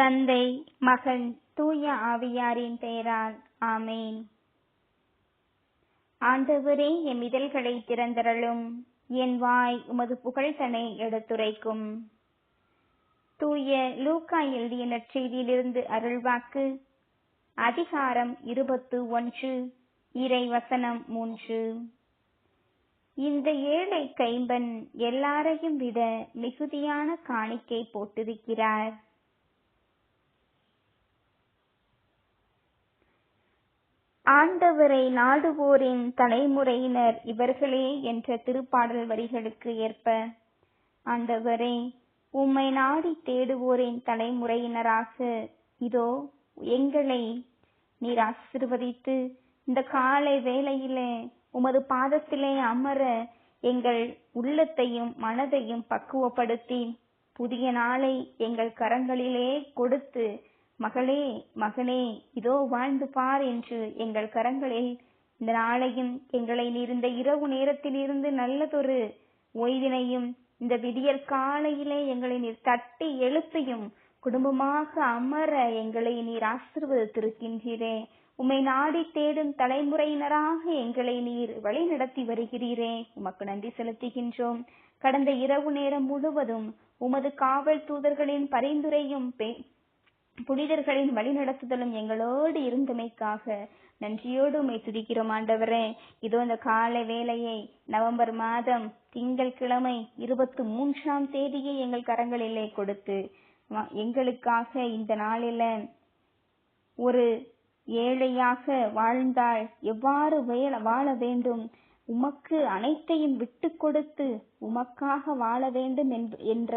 தந்தை மகன் தூய ஆவியாரின் பெயரால் ஆமேன். ஆண்டவரே எம் இதழ்களை திறந்தரலும் என் வாய் உமது புகழ்தனை எடுத்துரைக்கும். தூய லூக்கா எழுதிய நற்செய்தியிலிருந்து அருள்வாக்கு. அதிகாரம் இருபத்து ஒன்று இறை வசனம் மூன்று. இந்த ஏழை கைம்பன் எல்லாரையும் விட மிகுதியான காணிக்கை போட்டிருக்கிறார். ஆண்டவரை நாடுவோரின் தலைமுறையினர் இவர்களே என்ற திருப்பாடல் வரிகளுக்கு ஏற்ப ஆண்டவரே உம்மை நாடி தேடுவோரின் தலைமுறையினராக இதோ எங்களை நீர் ஆசிர்வதித்து இந்த காலை வேளையிலே உமது பாதத்திலே அமர எங்கள் உள்ளத்தையும் மனதையும் பக்குவப்படுத்தி புதிய நாளை எங்கள் கரங்களிலே கொடுத்து மகளே மகனே இதோ வாழ்ந்து பார் என்று எங்கள் கரங்களில் இந்த நாளையும் எங்களை நீர் இந்த இரவு நேரத்தில் இருந்து நல்லதொரு ஓய்வினையும் இந்த விடியற் காலையிலே எங்களை நீர் தட்டி எழுப்பியும் குடும்பமாக அமர எங்களை நீர் ஆசிர்வதித்திருக்கின்றீரே. உம்மை நாடி தேடும் தலைமுறையினராக எங்களை நீர் வழி நடத்தி வருகிறீரே. உமக்கு நன்றி செலுத்துகின்றோம். கடந்த இரவு நேரம் முழுவதும் உமது காவல் தூதர்களின் பரிந்துரையும் புனிதர்களின் வழிநடத்துதலும் எங்களோடு இருந்தமைக்காக நன்றியோடு உமை துதிக்கிறோம் ஆண்டவரே. இதோ இந்த காலை வேலையை நவம்பர் மாதம் திங்கள் கிழமை இருபத்தி மூன்றாம் தேதியை எங்கள் கரங்களிலே கொடுத்து எங்களுக்காக இந்த நாளில ஒரு ஏழையாக வாழ்ந்தால் எவ்வாறு வாழ வேண்டும்? உமக்கு அனைத்தையும் விட்டு கொடுத்து உமக்காக வாழ வேண்டும் என்ற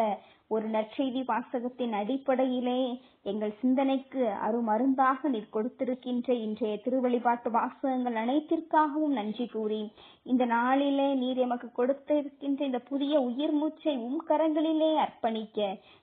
ஒரு நற்செய்தி வாசகத்தின் அடிப்படையிலே எங்கள் சிந்தனைக்கு அருமருந்தாக நீர் கொடுத்திருக்கின்ற இன்றைய திருவழிபாட்டு வாசகங்கள் அனைத்திற்காகவும் நன்றி கூறி இந்த நாளிலே நீர் எமக்கு கொடுத்திருக்கின்ற இந்த புதிய உயிர் மூச்சை உம் கரங்களிலே அர்ப்பணிக்க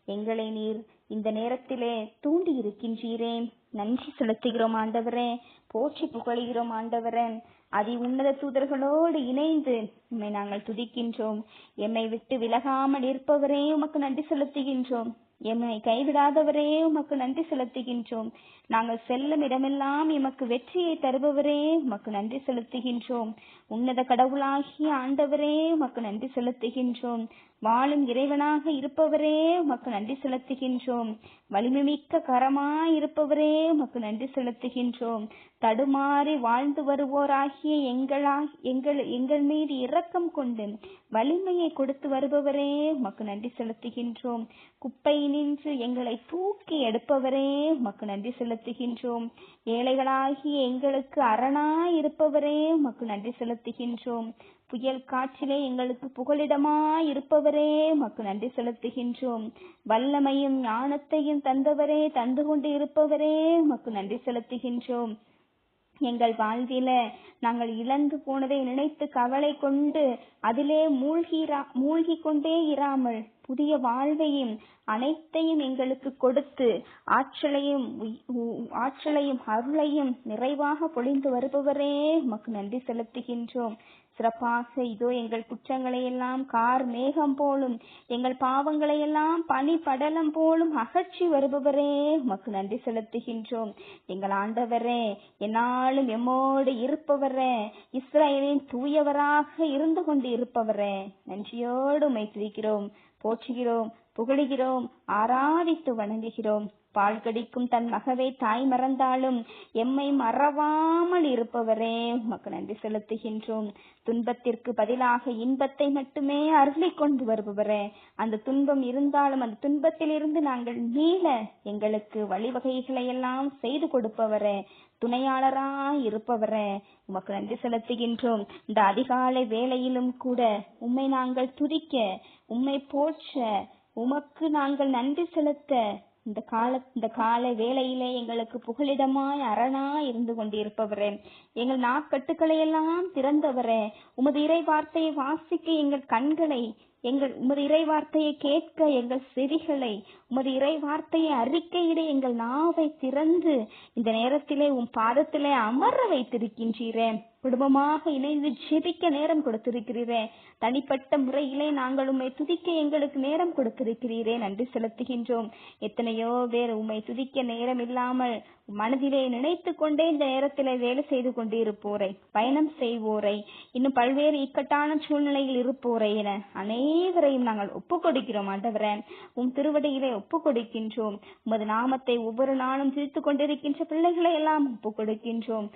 எங்களை நீர் இந்த நேரத்திலே தூண்டி இருக்கின்றீரே நன்றி செலுத்துகிறோம் ஆண்டவரே போற்றி புகழ்கிறோம் ஆண்டவரே. அதி உன்னத தூதர்களோடு இணைந்து உம்மை நாங்கள் துதிக்கின்றோம். எம்மை விட்டு விலகாமல் இருப்பவரே உமக்கு நன்றி செலுத்துகின்றோம். எம்மை கைவிடாதவரே உமக்கு நன்றி செலுத்துகின்றோம். நாங்கள் செல்லும் இடமெல்லாம் எமக்கு வெற்றியை தருபவரே உமக்கு நன்றி செலுத்துகின்றோம். உன்னத கடவுளாகிய ஆண்டவரே உமக்கு நன்றி செலுத்துகின்றோம். வாழும் இறைவனாக இருப்பவரே உமக்கு நன்றி செலுத்துகின்றோம். வலிமைமிக்க கரமாய் இருப்பவரே உமக்கு நன்றி செலுத்துகின்றோம். தடுமாறி வாழ்ந்து வருவோராகிய எங்களா எங்கள் எங்கள் மீது இரக்கம் கொண்டு வலிமையை கொடுத்து வருபவரே உமக்கு நன்றி செலுத்துகின்றோம். குப்பை நின்று எங்களை தூக்கி எடுப்பவரே உமக்கு நன்றி செலுத்து செலுத்துகின்றோம். ஏழைகளாகி எங்களுக்கு அரணாய் இருப்பவரே உமக்கு நன்றி செலுத்துகின்றோம். புயல் காற்றிலே எங்களுக்கு புகலிடமாய் இருப்பவரே உமக்கு நன்றி செலுத்துகின்றோம். வல்லமையும் ஞானத்தையும் தந்தவரே தந்து கொண்டு இருப்பவரே உமக்கு நன்றி செலுத்துகின்றோம். எங்கள் வாழ்வில நாங்கள் இழந்து போனதை நினைத்து கவலை கொண்டு அதிலே மூழ்கிறா மூழ்கி கொண்டே இராமல் புதிய வாழ்வையும் அனைத்தையும் எங்களுக்கு கொடுத்து ஆற்றலையும் ஆற்றலையும் அருளையும் நிறைவாக பொழிந்து வருபவரே உமக்கு நன்றி செலுத்துகின்றோம். சிறப்பாக இதோ எங்கள் குற்றங்களை எல்லாம் கார் மேகம் போலும் எங்கள் பாவங்களை எல்லாம் பனி படலம் போலும் அகற்றி வருபவரே உமக்கு நன்றி செலுத்துகின்றோம். எங்கள் ஆண்டவரே என்னாலும் எம்மோடு இருப்பவரே இஸ்ரேலின் தூயவராக இருந்து கொண்டு இருப்பவரே நன்றியோடு உமை துதிக்கிறோம். போற்றுகிறோம் புகழுகிறோம் ஆராதித்து வணங்குகிறோம். பால் கடிக்கும் தன் மகவை தாய் மறந்தாலும் எம்மை மறவாமல் இருப்பவரே. உமக்கு நன்றி செலுத்துகின்றோம். துன்பத்திற்கு பதிலாக இன்பத்தை மட்டுமே அருளி கொண்டு வருபவரே. அந்த துன்பம் இருந்தாலும் அந்த துன்பத்திலிருந்து நாங்கள் மீள எங்களுக்கு வழிவகைகளை எல்லாம் செய்து கொடுப்பவரே. துணையாளராய் இருப்பவரே. உமக்கு நன்றி செலுத்துகின்றோம். இந்த அதிகாலை வேலையிலும் கூட உம்மை நாங்கள் துதிக்க உம்மை போற்ற உமக்கு நாங்கள் நன்றி செலுத்த இந்த கால இந்த கால வேளையிலே எங்களுக்கு புகலிடமாய் அரணா இருந்து கொண்டிருப்பவரே. எங்கள் நாட்கட்டுக்களை எல்லாம் திறந்தவரே. உமது இறை வார்த்தையை வாசிக்க எங்கள் கண்களை எங்கள் உமது இறை வார்த்தையை கேட்க எங்கள் செவிகளை உமது இறை வார்த்தையை அறிக்கையிட எங்கள் நாவை திறந்து இந்த நேரத்திலே உன் பாதத்திலே அமர வைத்திருக்கின்றீரே. குடும்பமாக இணைந்து ஜெபிக்க நேரம் கொடுத்திருக்கிறீரே. தனிப்பட்ட முறையிலே நாங்கள் உம்மை துதிக்க எங்களுக்கு நேரம் கொடுத்திருக்கிறீரே நன்றி செலுத்துகின்றோம். எத்தனையோ பேர் உம்மை துதிக்க நேரம் இல்லாமல் மனதிலே நினைத்து கொண்டே இந்த நேரத்திலே வேலை செய்து கொண்டிருப்போரை பயணம் செய்வோரை இன்னும் பல்வேறு இக்கட்டான சூழ்நிலையில் இருப்போரை என அனைவரையும் நாங்கள் ஒப்புக்கொடுக்கிறோம் ஆண்டவரே. உம் திருவடியிலே ஒப்புக்கொடுக்கின்றோம். உமது நாமத்தை ஒவ்வொரு நாளும் சிரித்துக் கொண்டிருக்கின்ற பிள்ளைகளை எல்லாம் ஒப்புக் கொடுக்கின்றோம்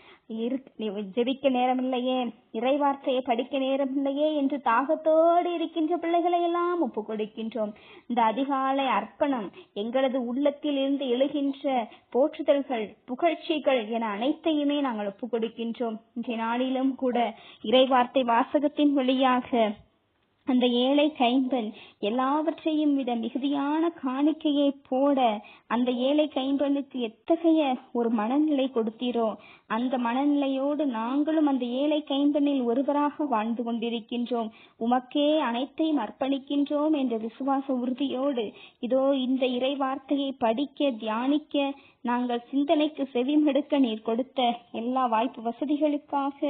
ஜெபிக்க நேரமில்லையே இறைவார்த்தையை படிக்க நேரமில்லையே என்று தாகத்தோடு இருக்கின்ற பிள்ளைகளை எல்லாம் ஒப்பு கொடுக்கின்றோம் இந்த அதிகாலை அர்ப்பணம் எங்களது உள்ளத்தில் இருந்து எழுகின்ற போற்றுதல்கள் புகழ்ச்சிகள் என அனைத்தையுமே நாங்கள் ஒப்பு கொடுக்கின்றோம் இன்றைய நாளிலும் கூட இறைவார்த்தை வாசகத்தின் வழியாக அந்த ஏழை கைம்பன் எல்லாவற்றையும் விட மிகுதியான காணிக்கையை போட அந்த ஏழை கைம்பனுக்கு எத்தகைய ஒரு மனநிலை கொடுத்தீரோ அந்த மனநிலையோடு நாங்களும் அந்த ஏழை கைம்பெண்ணில் ஒருவராக வாழ்ந்து கொண்டிருக்கின்றோம். உமக்கே அனைத்தையும் அர்ப்பணிக்கின்றோம் என்ற விசுவாச உறுதியோடு இதோ இந்த இறை வார்த்தையை படிக்க தியானிக்க நாங்கள் சிந்தனைக்கு செவிமெடுக்க நீர் கொடுத்த எல்லா வாய்ப்பு வசதிகளுக்காக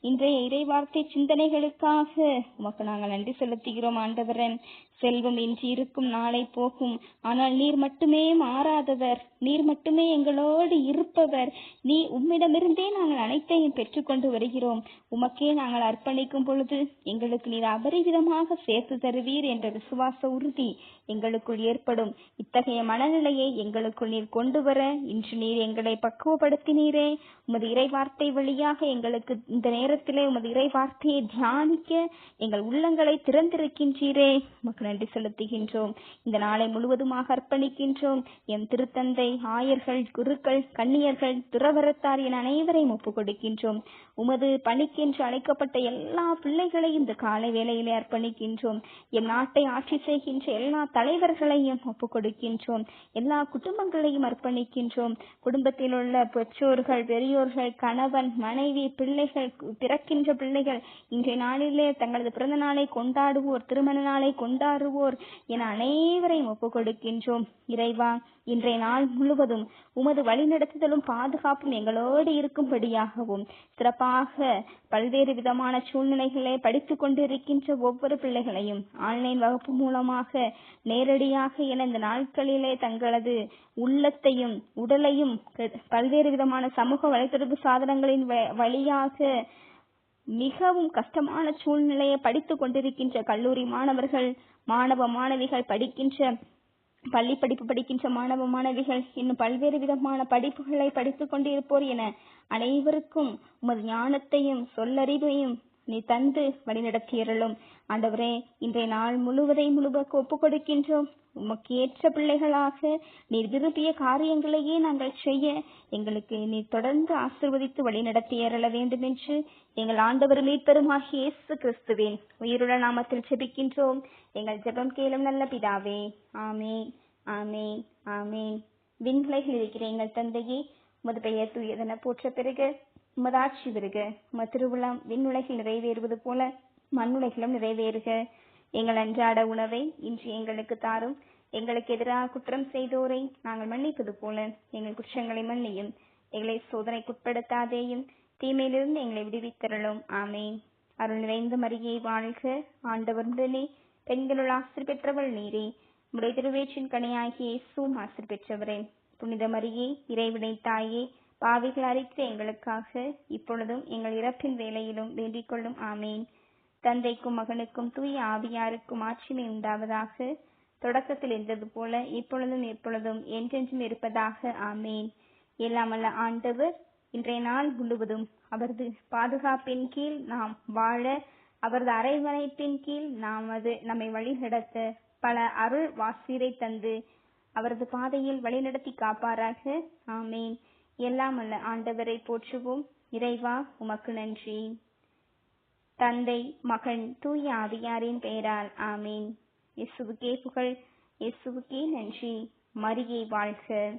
இன்றைய இறை வார்த்தை சிந்தனைகளுக்காக உமக்கு நாங்கள் நன்றி செலுத்துகிறோம் ஆண்டவரன் செல்வம் இன்றி இருக்கும் நாளை போகும். ஆனால் நீர் மட்டுமே மாறாதவர். நீர் மட்டுமே எங்களோடு இருப்பவர். நீ உம்மிடமிருந்தே நாங்கள் அனைத்தையும் பெற்றுக்கொண்டு வருகிறோம். உமக்கே நாங்கள் அர்ப்பணிக்கும் பொழுது எங்களுக்கு நீர் அபரிவிதமாக சேர்த்து தருவீர் என்ற விசுவாச உறுதி. எங்களுக்குள் ஏற்படும். இத்தகைய மனநிலையை எங்களுக்குள் நீர் கொண்டு வர இன்று நீர் எங்களை பக்குவப்படுத்தினீரே. உமது இறை வார்த்தை வழியாக எங்களுக்கு இந்த நேரத்திலே உமது இறை வார்த்தையை தியானிக்க எங்கள் உள்ளங்களை திறந்திருக்கின்றீரே. உமக்கு நன்றி செலுத்துகின்றோம். இந்த நாளை முழுவதுமாக அர்ப்பணிக்கின்றோம். எம் திருத்தந்தை ஆயர்கள் குருக்கள் கண்ணியர்கள் துறவரத்தார் என அனைவரையும் ஒப்புக் கொடுக்கின்றோம் உமது பணிக்கென்று அழைக்கப்பட்ட எல்லா பிள்ளைகளையும் இந்த காலை வேளையிலே அர்ப்பணிக்கின்றோம். எம் நாட்டை ஆட்சி செய்கின்ற எல்லா தலைவர்களையும் ஒப்புக் கொடுக்கின்றோம். எல்லா குடும்பங்களையும் அர்ப்பணிக்கின்றோம். குடும்பத்தில் உள்ள பெற்றோர்கள் பெரியோர்கள் கணவன் மனைவி பிள்ளைகள் பிறக்கின்ற பிள்ளைகள் இன்றைய நாளிலே தங்களது பிறந்த நாளை கொண்டாடுவோர் திருமண நாளை கொண்டாடுவோர் என அனைவரையும் ஒப்புக் கொடுக்கின்றோம். இறைவா இன்றைய நாள் முழுவதும் உமது வழிநடத்துதலும் பாதுகாப்பும் எங்களோடு இருக்கும்படியாகவும் சிறப்பாக பல்வேறு விதமான சூழ்நிலைகளை படித்துக் கொண்டிருக்கின்ற ஒவ்வொரு பிள்ளைகளையும் ஆன்லைன் வகுப்பு மூலமாக நேரடியாக என இந்த நாட்களிலே தங்களது உள்ளத்தையும் உடலையும் பல்வேறு விதமான சமூக வலைத்தொடர்பு சாதனங்களின் வழியாக மிகவும் கஷ்டமான சூழ்நிலையை படித்துக் கொண்டிருக்கின்ற கல்லூரி மாணவர்கள் மாணவ மாணவிகள் படிக்கின்ற பள்ளி படிப்பு படிக்கின்ற மாணவ மாணவிகள் இன்னும் பல்வேறு விதமான படிப்புகளை படித்துக் கொண்டிருப்போர் என அனைவருக்கும் உமது ஞானத்தையும் சொல்லறிவையும் நீ தந்து வழிநடத்தியருளும். ஆண்டவரே இன்றைய நாள் முழுவதை முழுவதுக்கு ஒப்புக் கொடுக்கின்றோம் உமக்கு ஏற்ற பிள்ளைகளாக நீர் விரும்பிய காரியங்களையே நாங்கள் செய்ய எங்களுக்கு நீர் தொடர்ந்து ஆசிர்வதித்து வழிநடத்தி அருள வேண்டும் என்று எங்கள் ஆண்டவர் மீட்பெருமாகிய இயேசு கிறிஸ்துவின் உயிருள்ள நாமத்தில் ஜெபிக்கின்றோம். எங்கள் ஜெபம் கேளும் நல்ல பிதாவே ஆமே ஆமே ஆமே விண்கலைகள் இருக்கிற எங்கள் தந்தையே முதுபெயர் பெயர் தூயதென போற்ற பிறகு. உமது ஆட்சி வருக உமது விண்ணுலகில் நிறைவேறுவது போல மண்ணுலகிலும் நிறைவேறுக. எங்கள் அன்றாட உணவை இன்று எங்களுக்கு தாரும். எங்களுக்கு எதிராக குற்றம் செய்தோரை நாங்கள் மன்னிப்பது போல எங்கள் குற்றங்களை மன்னியும். எங்களை சோதனைக்குட்படுத்தாதேயும். தீமையிலிருந்து எங்களை விடுவித்தரலும் ஆமேன். அருள் நிறைந்த மரியை வாழ்க ஆண்டவர் முதலே. பெண்களுள் ஆசிரி பெற்றவள் நீரே. உடைய திருவேற்றின் கனியாகிய சூம் ஆசிரி பெற்றவரே. புனித மரியே இறைவினை தாயே. பாவிகள் அறிக்க எங்களுக்காக இப்பொழுதும் எங்கள் இறப்பின் வேலையிலும் வேண்டிக் கொள்ளும் ஆமேன். தந்தைக்கும் மகனுக்கும் தூய ஆவியாருக்கும் ஆட்சிமை உண்டாவதாக தொடக்கத்தில் இருந்தது போல இப்பொழுதும் எப்பொழுதும் என்றென்றும் இருப்பதாக ஆமேன். எல்லாமல்ல ஆண்டவர் இன்றைய நாள் முழுவதும் அவரது பாதுகாப்பின் கீழ் நாம் வாழ அவரது அரவணைப்பின் கீழ் நாம் அது நம்மை வழிநடத்த பல அருள் வாசீரை தந்து அவரது பாதையில் வழிநடத்தி காப்பாராக ஆமேன். எல்லாம் அல்ல ஆண்டவரை போற்றுவோம். இறைவா உமக்கு நன்றி. தந்தை மகன் தூய ஆவியாரின் பெயரால் ஆமேன். இயேசுவுக்கே புகழ் இயேசுவுக்கே நன்றி. மரியை வாழ்க.